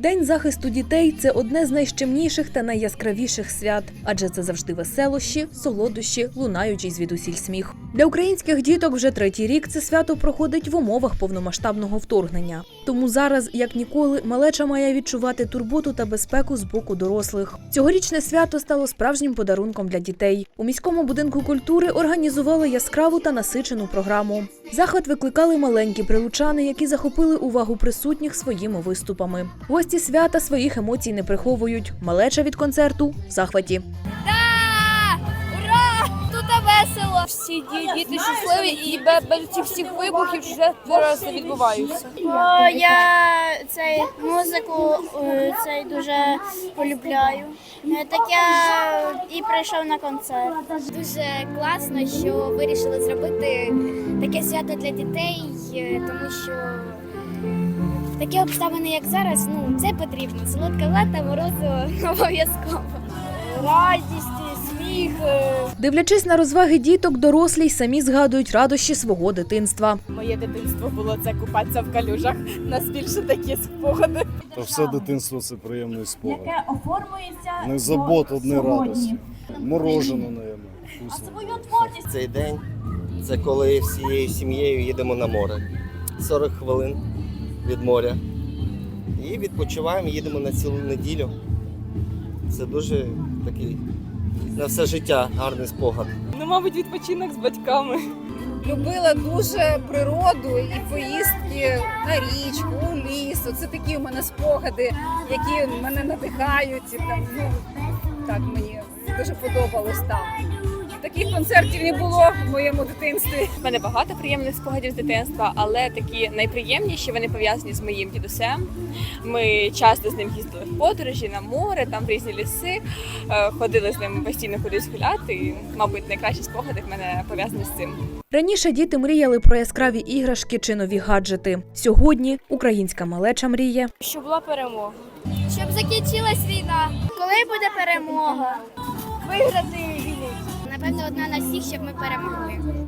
День захисту дітей це одне з найщемніших та найяскравіших свят, адже це завжди веселощі, солодощі, лунаючий звідусіль сміх. Для українських діток вже третій рік це свято проходить в умовах повномасштабного вторгнення. Тому зараз, як ніколи, малеча має відчувати турботу та безпеку з боку дорослих. Цьогорічне свято стало справжнім подарунком для дітей. У міському будинку культури організували яскраву та насичену програму. Захват викликали маленькі прилучани, які захопили увагу присутніх своїми виступами. Гості свята своїх емоцій не приховують. Малеча від концерту в захваті. Весело. Всі діти щасливі і без цих всіх вибухів вже зараз не відбуваються. О, я цей музику е, цей дуже полюбляю. Е, Так я і прийшов на концерт. Дуже класно, що вирішили зробити таке свято для дітей, е, тому що такі обставини, як зараз, ну це потрібно. Солодка лата, морозиво обов'язково. Радість, сміх. е, Дивлячись на розваги діток, дорослі й самі згадують радощі свого дитинства. Моє дитинство було це купатися в калюжах. Нас більше такі спогади. Та все дитинство це приємний спогад. яке оформлюється Не забот, до одні радості. Морожено, наверное, А свою творчість Цей день це коли всією сім'єю їдемо на море. 40 хвилин від моря. І відпочиваємо, їдемо на цілу неділю. Це дуже такий на все життя гарний спогад. Ну, мабуть, відпочинок з батьками. Любила дуже природу і поїздки на річку, у ліс. Це такі у мене спогади, які мене надихають. І там, ну, так мені дуже подобалось там. Таких концертів не було в моєму дитинстві. У мене багато приємних спогадів з дитинства, але такі найприємніші вони пов'язані з моїм дідусем. Ми часто з ним їздили в подорожі на море, там в різні ліси, е, ходили з ним постійно кудись гуляти. І, мабуть, найкращі спогади в мене пов'язані з цим. Раніше діти мріяли про яскраві іграшки чи нові гаджети. Сьогодні українська малеча мріє Щоб була перемога. Щоб закінчилась війна. Коли буде перемога? Виграти війну. Напевно, одна на всіх, щоб ми перемогли.